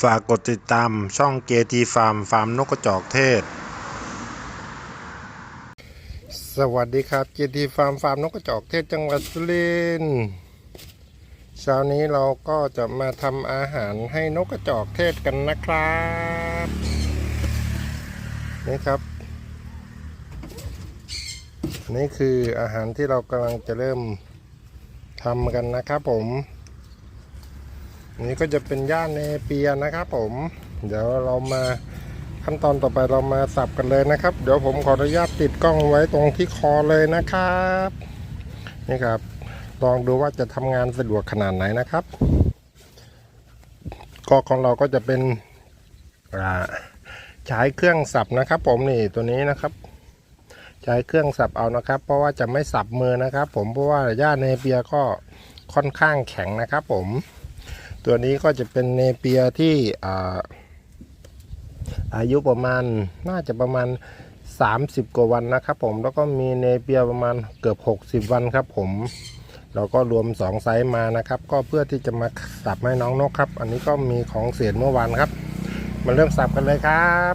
ฝากกดติดตามช่องเกทีฟาร์มฟาร์มนกกระจอกเทศ สวัสดีครับเกทีฟาร์มฟาร์มนกกระจอกเทศจังหวัดสุรินทร์เช้านี้เราก็จะมาทำอาหารให้นกกระจอกเทศกันนะครับนี่ครับนี่คืออาหารที่เรากำลังจะเริ่มทำกันนะครับผม นี่ก็จะเป็นย่านเนเปียนะครับผม เดี๋ยวเรามาขั้นตอนต่อไปเรามาสับกันเลยนะครับ เดี๋ยวผมขออนุญาตติดกล้องไว้ตรงที่คอเลยนะครับนี่ครับ ลองดูว่าจะทำงานสะดวกขนาดไหนนะครับก็ของเราก็จะเป็นใช้เครื่องสับนะครับ ผมนี่ตัวนี้นะครับ ใช้เครื่องสับเอานะครับ เพราะว่าจะไม่สับมือนะครับ ผมเพราะว่าหญ้าเนเปียก็ค่อนข้างแข็งนะครับ ผม ตัวนี้ก็จะเป็นเนเปียที่อาอายุประมาณน่าจะประมาณ 30 กว่าวันนะครับผมแล้วก็มีเนเปียประมาณเกือบ 60 วันครับผมเราก็รวม 2 ไซส์มานะครับ ก็เพื่อที่จะมาสับให้น้องนกครับ อันนี้ก็มีของเศษเมื่อวานครับ มาเริ่มสับกันเลยครับ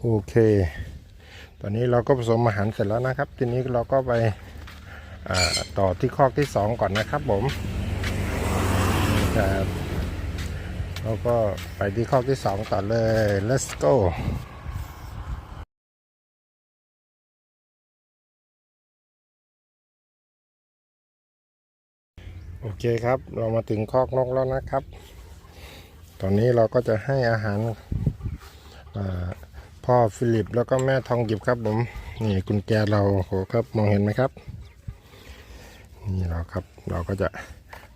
โอเค ตอนนี้เราก็ผสมอาหารเสร็จแล้วนะครับ ทีนี้เราก็ไป ต่อที่คอกที่สองก่อนนะครับผมครับเราก็ไปที่คอกที่สองต่อเลย let's go โอเคครับ เรามาถึงคอกนกแล้วนะครับ ตอนนี้เราก็จะให้อาหารพ่อฟิลิปแล้วก็แม่ทองหยิบครับผม นี่กุญแจเราโหครับ มองเห็นไหมครับ นี่เราครับ เราก็จะ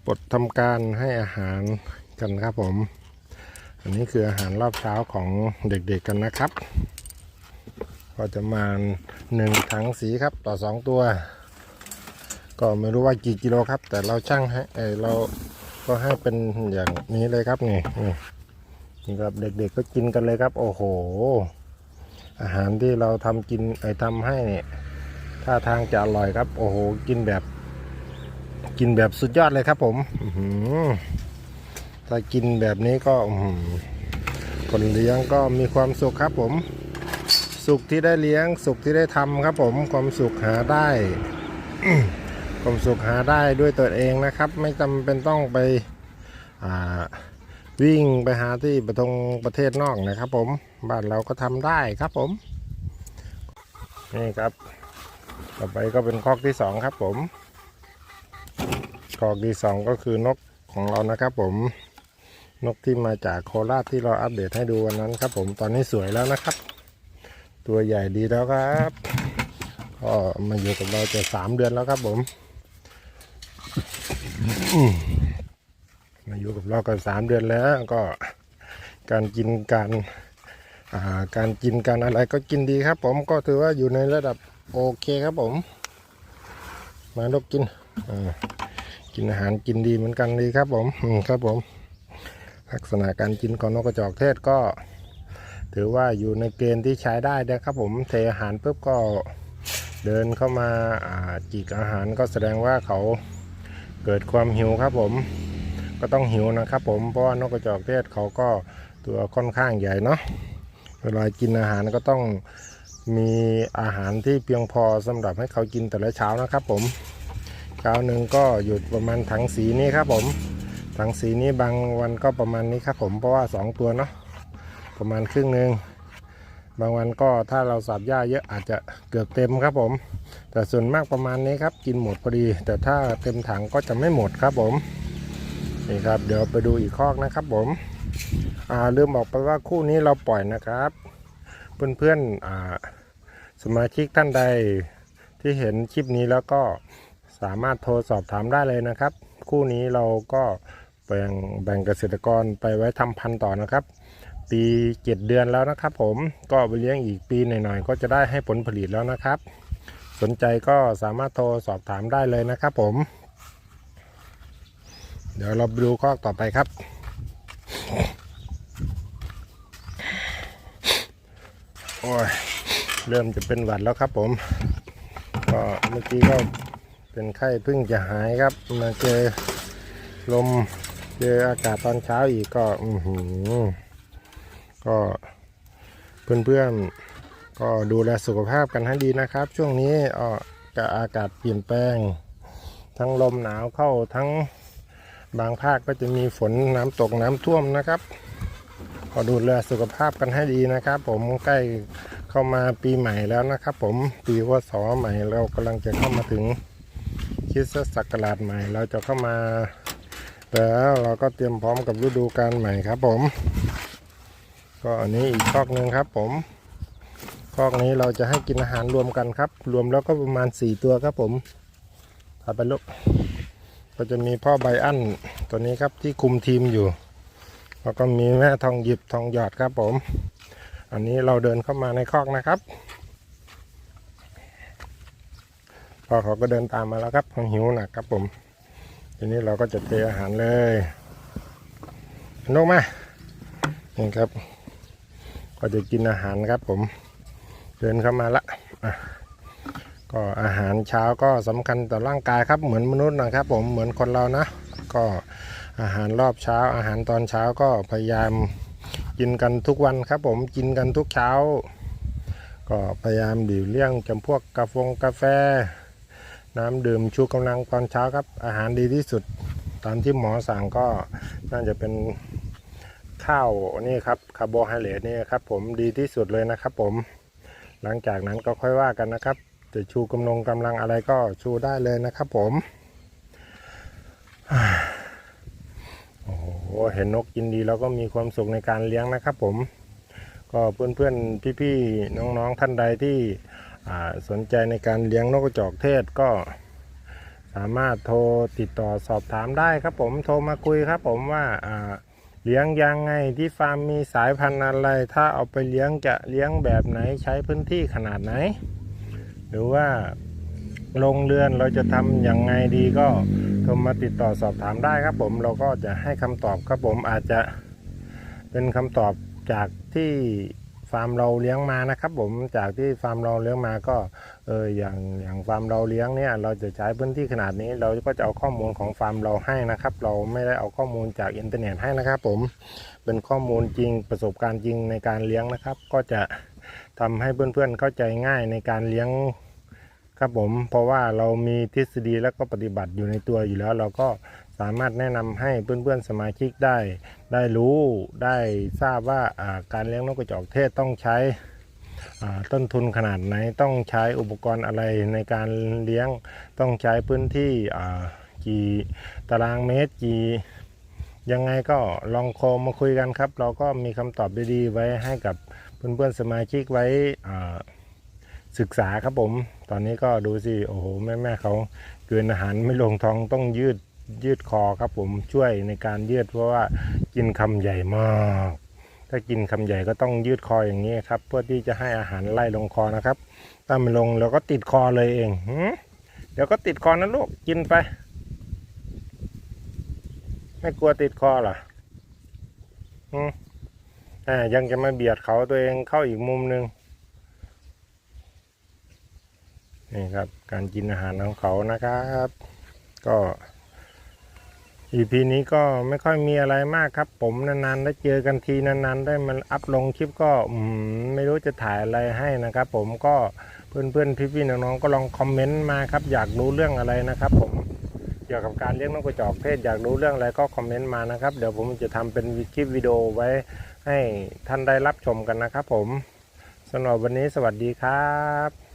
ปลดทำการให้อาหารกันครับผม อันนี้คืออาหารรอบเช้าของเด็กๆกันนะครับ ก็จะมาหนึ่งถังสีครับต่อสองตัว ก็ไม่รู้ว่ากี่กิโลครับ แต่เราช่างให้เอเราก็ให้เป็นอย่างนี้เลยครับนี่นี่นี่ครับเด็กๆก็กินกันเลยครับ โอ้โห อาหารที่เราทำกินไอ้ทำให้เนี่ยท่าทางจะอร่อยครับ โอ้โห กินแบบ กินแบบสุดยอดเลยครับผมถ้ากินแบบนี้ก็คนเลี้ยงก็มีความสุขครับผม สุขที่ได้เลี้ยง สุขที่ได้ทำครับผม ความสุขหาได้ ความสุขหาได้ด้วยตัวเองนะครับ ไม่จำเป็นต้องไปวิ่งไปหาที่ประทงประเทศนอกนะครับ ผม บ้านเราก็ทำได้ครับผม นี่ครับ ต่อไปก็เป็นคอกที่สองครับผม คอกที่สองก็คือนกของเรานะครับผมนกที่มาจากโคราชที่เราอัปเดตให้ดูวันนั้นครับผมตอนนี้สวยแล้วนะครับ ตัวใหญ่ดีแล้วครับก็มาอยู่กับเราจะสามเดือนแล้วครับผมมาอยู่กับเรากันสามเดือนแล้วก็การกินการาการกินการอะไรก็กินดีครับ ผมก็ถือว่าอยู่ในระดับโอเคครับผม มานกกินอ่า กินอาหารกินดีเหมือนกันดีครับผมครับผม ลักษณะการกินของนกกระจอกเทศก็ ถือว่าอยู่ในเกณฑ์ที่ใช้ได้นะครับ ผมเทอาหารปุ๊บก็เดินเข้ามาาจีกอาหารก็แสดงว่าเขาเกิดความหิวครับผม ก็ต้องหิวนะครับผมเพราะว่านกกระจอกเทศเขาก็ตัวค่อนข้างใหญ่เนาะเวลากินอาหารก็ต้องมีอาหารที่เพียงพอสำหรับให้เขากินแต่ละเช้านะครับผม เช้าหนึ่งก็อยู่ประมาณถังสีนี้ครับผม ถังสีนี้บางวันก็ประมาณนี้ครับผมเพราะว่าสองตัวเนาะประมาณครึ่งหนึ่งบางวันก็ถ้าเราสับหญ้าเยอะอาจจะเกือบเต็มครับผม แต่ส่วนมากประมาณนี้ครับกินหมดพอดี แต่ถ้าเต็มถังก็จะไม่หมดครับผมนี่ครับเดี๋ยวไปดูอีกคอกนะครับผมอ่าลืมบอกไปว่าคู่นี้เราปล่อยนะครับ เพื่อนๆอ่าสมาชิกท่านใดที่เห็นคลิปนี้แล้วก็ สามารถโทรสอบถามได้เลยนะครับ คู่นี้เราก็แบ่งแบ่งเกษตรกรไปไว้ทำพันธุ์ต่อนะครับ ปีเจ็ดเดือนแล้วนะครับ ผมก็ไปเลี้ยงอีกปีหน่อยๆก็จะได้ให้ผลผลิตแล้วนะครับ สนใจก็สามารถโทรสอบถามได้เลยนะครับ ผม เดี๋ยวเราดูข้อต่อไปครับโอ้ยเริ่มจะเป็นหวัดแล้วครับผม ก็เมื่อกี้ก็ เป็นไข้เพิ่งจะหายครับ มาเจอลมเจออากาศตอนเช้าอีกก็อือหือก็เพื่อนๆ ก็ดูแลสุขภาพกันให้ดีนะครับ ช่วงนี้อ่อกอากาศเปลี่ยนแปลง ทั้งลมหนาวเข้าทั้งบางภาคก็จะมีฝนน้ำตกน้ำท่วมนะครับก็ดูแลสุขภาพกันให้ดีนะครับ ผมใกล้เข้ามาปีใหม่แล้วนะครับ ผมปีวศใหม่เรากำลังจะเข้ามาถึง คริดศักราชใหม่ เราจะเข้ามาแล้วเราก็เตรียมพร้อมกับฤดูกาลใหม่ครับผม ก็อันนี้อีกคอกหนึ่งครับผมคอกนี้เราจะให้กินอาหารรวมกันครับ รวมแล้วก็ประมาณสี่ตัวครับผมพาไปลูกก็จะมีพ่อใบอั้นตัวนี้ครับที่คุมทีมอยู่ แล้วก็มีแม่ทองหยิบทองหยอดครับผม อันนี้เราเดินเข้ามาในคอกนะครับ พอเขาก็เดินตามมาแล้วครับเขาหิวหนักครับผม ทีนี้เราก็จะเทอาหารเลยลงมานี่ครับ ก็จะกินอาหารครับผม เดินเข้ามาละก็อาหารเช้าก็สำคัญต่อร่างกายครับเหมือนมนุษย์นะครับ ผมเหมือนคนเรานะ ก็อาหารรอบเช้า อาหารตอนเช้าก็พยายามกินกันทุกวันครับ ผมกินกันทุกเช้า ก็พยายามดีเลี่ยงจำพวกกาแฟกาแฟ น้ำดื่มชูกำลังตอนเช้าครับ อาหารดีที่สุด ตามที่หมอสั่งก็น่าจะเป็นข้าวนี่ครับคาร์โบไฮเดรตนี่ครับผมดีที่สุดเลยนะครับผม หลังจากนั้นก็ค่อยว่ากันนะครับจะชูกำลังกำลังอะไรก็ชูได้เลยนะครับผมโอ้โหเห็นนกกินดีแล้วก็มีความสุขในการเลี้ยงนะครับผม ก็เพื่อนๆพี่ๆน้องๆท่านใดที่ สนใจในการเลี้ยงนกกระจอกเทศก็ สามารถโทรติดต่อสอบถามได้ครับผมโทรมาคุยครับผมว่าเลี้ยงยังไงที่ฟาร์มมีสายพันธุ์อะไร ถ้าเอาไปเลี้ยงจะเลี้ยงแบบไหนใช้พื้นที่ขนาดไหน หรือว่าโรงเรือนเราจะทำอย่างไงดีก็โทรมาติดต่อสอบถามได้ครับผมเราก็จะให้คำตอบครับผมอาจจะเป็นคำตอบจากที่ ฟาร์มเราเลี้ยงมานะครับผมจากที่ฟาร์มเราเลี้ยงมาก็เอออย่างอย่างฟาร์มเราเลี้ยงเนี่ยเราจะใช้พื้นที่ขนาดนี้ เราก็จะเอาข้อมูลของฟาร์มเราให้นะครับ เราไม่ได้เอาข้อมูลจากอินเทอร์เน็ตให้นะครับ ผมเป็นข้อมูลจริงประสบการณ์จริงในการเลี้ยงนะครับ ก็จะทำให้เพื่อนๆเข้าใจง่ายในการเลี้ยงครับผมเพราะว่าเรามีทฤษฎีและก็ปฏิบัติอยู่ในตัวอยู่แล้ว เราก็ สามารถแนะนำให้เพื่อนๆสมาชิกได้ ได้รู้ได้ทราบว่าการเลี้ยงนกกระจอกเทศต้องใช้ต้นทุนขนาดไหนต้องใช้อุปกรณ์อะไรในการเลี้ยงต้องใช้พื้นที่กี่ตารางเมตรกี่ยังไงก็ลองโคมาคุยกันครับ เราก็มีคำตอบดีๆ ไว้ให้กับเพื่อนๆสมาชิกไว้ศึกษาครับผม ตอนนี้ก็ดูสิ โอ้โห แม่แม่ๆเขาเกินอาหารไม่ลงท้องต้องยืด ยืดคอครับผมช่วยในการยืดเพราะว่ากินคำใหญ่มาก ถ้ากินคำใหญ่ก็ต้องยืดคออย่างนี้ครับ เพื่อที่จะให้อาหารไล่ลงคอนะครับถ้ามลงเราก็ติดคอเลยเองเดี๋ยวก็ติดคอนะลูกกินไป ไม่กลัวติดคอเหรออืมอ่ายังจะมาเบียดเขาตัวเองเข้าอีกมุมหนึ่งนี่ครับ การกินอาหารของเขานะครับ ก็ EP นี้ก็ไม่ค่อยมีอะไรมากครับ ผมนานๆได้เจอกันทีนานๆ ได้มันอัพลงคลิปก็อืมไม่รู้จะถ่ายอะไรให้นะครับ ผมก็เพื่อนๆพี่ๆน้องๆก็ลองคอมเมนต์มาครับ อยากรู้เรื่องอะไรนะครับ ผมเกี่ยวกับการเลี้ยงนกกระจอกเทศอยากรู้เรื่องอะไรก็คอมเมนต์มานะครับ เดี๋ยวผมจะทำเป็นคลิปวิดีโอไว้ให้ท่านได้รับชมกันนะครับ ผมสำหรับวันนี้สวัสดีครับ